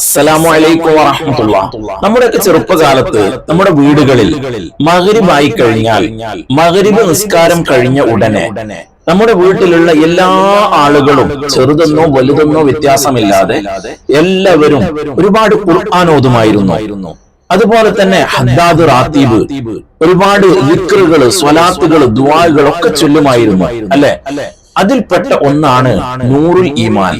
അസ്സലാമു അലൈക്കും വറഹ്മത്തുള്ളാ. നമ്മുടെയൊക്കെ ചെറുപ്പകാലത്ത് നമ്മുടെ വീടുകളിൽ മകരിബായി കഴിഞ്ഞാൽ മകരിബ് നിസ്കാരം കഴിഞ്ഞ ഉടനെ നമ്മുടെ വീട്ടിലുള്ള എല്ലാ ആളുകളും ചെറുതെന്നോ വലുതെന്നോ വ്യത്യാസമില്ലാതെ എല്ലാവരും ഒരുപാട് ഖുർആൻ ഓതുമായിരുന്നു. അതുപോലെ തന്നെ ഹദ്ദാദ് റാത്തീബ് ഒരുപാട് വിക്രുകൾ സ്വലാത്തുകൾ ദുവാകളൊക്കെ ചൊല്ലുമായിരുന്നു. അല്ലെ? അതിൽപ്പെട്ട ഒന്നാണ് നൂറുൽ ഈമാൻ.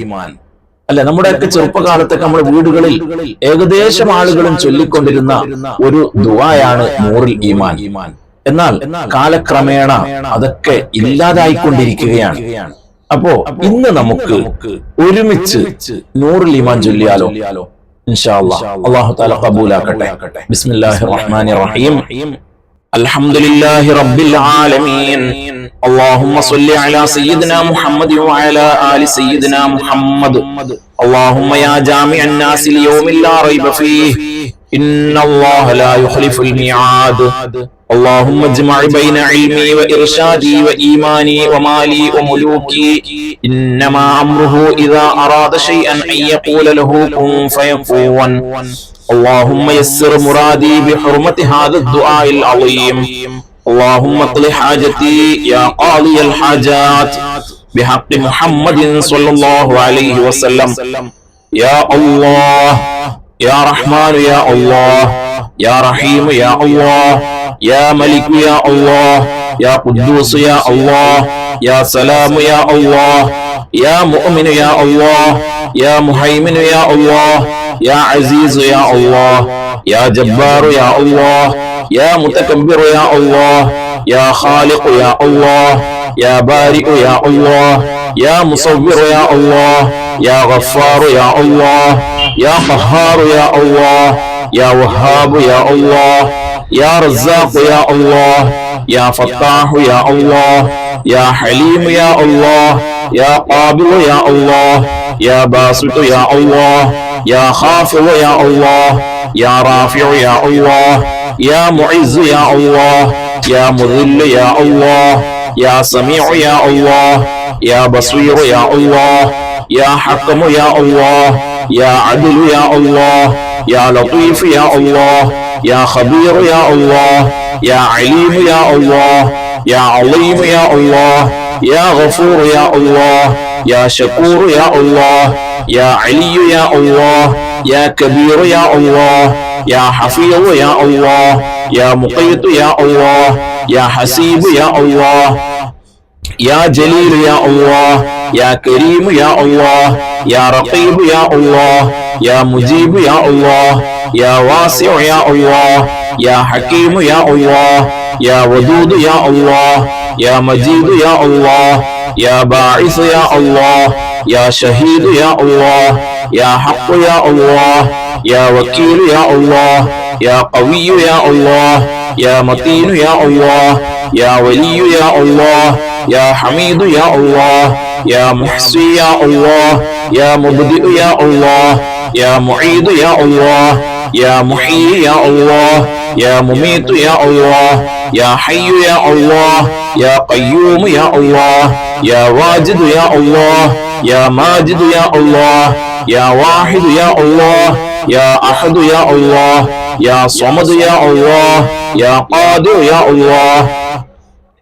അല്ല നമ്മുടെയൊക്കെ ചെറുപ്പകാലത്തൊക്കെ നമ്മുടെ വീടുകളിൽ ഏകദേശം ആളുകളും ചൊല്ലിക്കൊണ്ടിരുന്ന ഒരു ദുവായാണ് നൂറിൽ ഈമാൻ. ഈമാൻ. എന്നാൽ കാലക്രമേണ അതൊക്കെ ഇല്ലാതായിക്കൊണ്ടിരിക്കുകയാണ്. അപ്പോ ഇന്ന് നമുക്ക് ഒരുമിച്ച് നൂറിൽ ഈമാൻ ചൊല്ലിയാലോ? അള്ളാഹു താല റഹീം. അൽഹംദുലില്ലാഹി റബ്ബിൽ ആലമീൻ. اللهم صل على سيدنا محمد وعلى آل سيدنا محمد اللهم يا جامع الناس اليوم لا ريب فيه إن الله لا يخلف الميعاد اللهم اجمع بين علمي وإرشادي وإيماني ومالي وملوكي إنما أمره إذا أراد شيئا أن يقول له كن فيكون اللهم يسر مرادي بحرمة هذا الدعاء العظيم اللهم اقض حاجتي يا قاضي الحاجات بحق محمد صلى الله عليه وسلم يا الله يا رحمن يا الله يا رحيم يا الله يا ملك يا الله يا قدوس يا الله يا سلام يا الله يا مؤمن يا الله يا مهيمن يا الله يا عزيز يا الله يا جبار يا الله يا متكبر يا الله يا خالق يا الله يا بارئ يا الله يا مصور يا الله يا غفار يا الله يا قهار يا الله يا وهاب يا الله يا رزاق يا الله يا فتاح يا الله يا حليم يا الله يا قابل يا الله يا باسط يا الله يا خافض يا الله يا رافع يا الله يا معز يا الله يا مذل يا الله يا سميع يا الله يا بصير يا الله يا حكم يا الله يا عدل يا الله يا لطيف يا الله يا خبير يا الله يا عليم يا الله يا عظيم يا الله يا غفور يا الله يا شكور يا الله يا علي يا الله يا كبير يا الله يا حفيظ يا الله يا مقيت يا الله يا حسيب يا الله يا جليل يا الله يا كريم يا الله يا رقيب يا الله يا مجيب يا الله يا واسع يا الله يا حكيم يا الله يا ودود يا الله يا مجيد يا الله يا باعث يا الله يا شهيد يا الله يا حق يا الله يا وكيل يا الله يا قوي يا الله يا متين يا الله يا ولي يا الله يا حميد يا الله يا محصي يا الله يا مبدئ يا الله يا معيد يا الله يا محيي يا الله يا مميت يا الله يا حي يا الله يا قيوم يا الله يا واجد يا الله يا ماجد يا الله يا واحد يا الله يا أحد يا الله يا صمد يا الله يا قادر يا الله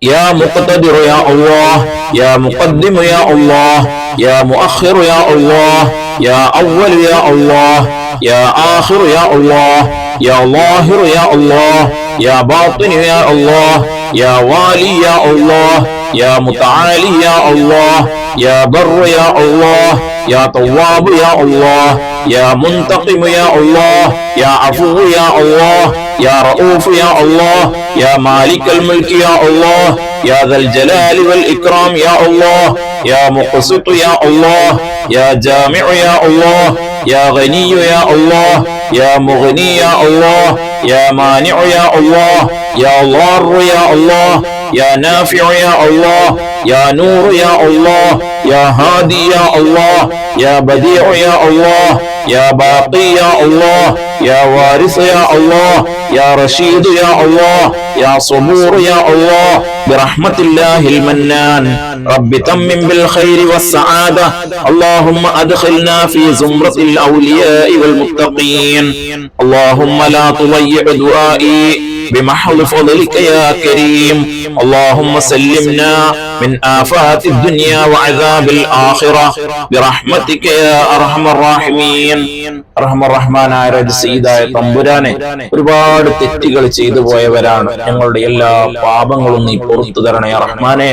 يا مقتدر يا الله يا مقدم يا الله يا مؤخر يا الله يا أول يا الله يا آخر يا الله يا ظاهر يا الله يا باطن يا الله يا والي يا الله يا متعالي يا الله يا بر يا الله يا تواب يا الله يا منتقم يا الله يا عفو يا الله يا رؤوف يا الله يا مالك الملك يا الله يا ذا الجلال والإكرام يا الله يا مقسط يا الله يا جامع يا الله يا غني يا الله يا مغني يا الله يا مانع يا الله يا ضار يا الله يا نافع يا الله يا نور يا الله يا هادي يا الله يا بديع يا الله يا باقي يا الله يا وارث يا الله يا رشيد يا الله يا صبور يا الله برحمة الله المنان. رب تمم بالخير والسعادة. اللهم أدخلنا في زمرة الأولياء والمتقين. اللهم لا تضيع دعائي. بمحض فضلك يا كريم. اللهم سلمنا من آفات الدنيا وعذاب الآخرة برحمتك يا أرحم الراحمين أرحم الرحمن ആയ സീതായ തമ്പുരാനെ ഒരുപാട് തെറ്റുകൾ ചെയ്തു പോയവരാണ് ഞങ്ങളുടെ എല്ലാ പാപങ്ങളും നീ പുറത്തു തരണേ റഹ്മാനെ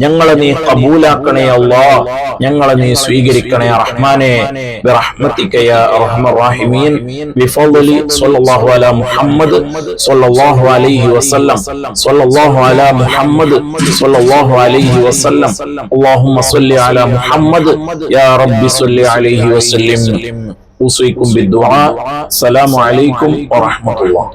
ഞങ്ങളെ നീ കബൂലാക്കണേ അല്ലാ ഞങ്ങളെ നീ സ്വീകരിക്കണേ റഹ്മാനെ برحمتك يا ارحم الراحمين بفضل صلى الله على محمد صلى الله عليه وسلم صلى الله على محمد صلى الله عليه وسلم اللهم صل على محمد يا رب صل عليه وسلم أوصيكم بالدعاء السلام عليكم ورحمة الله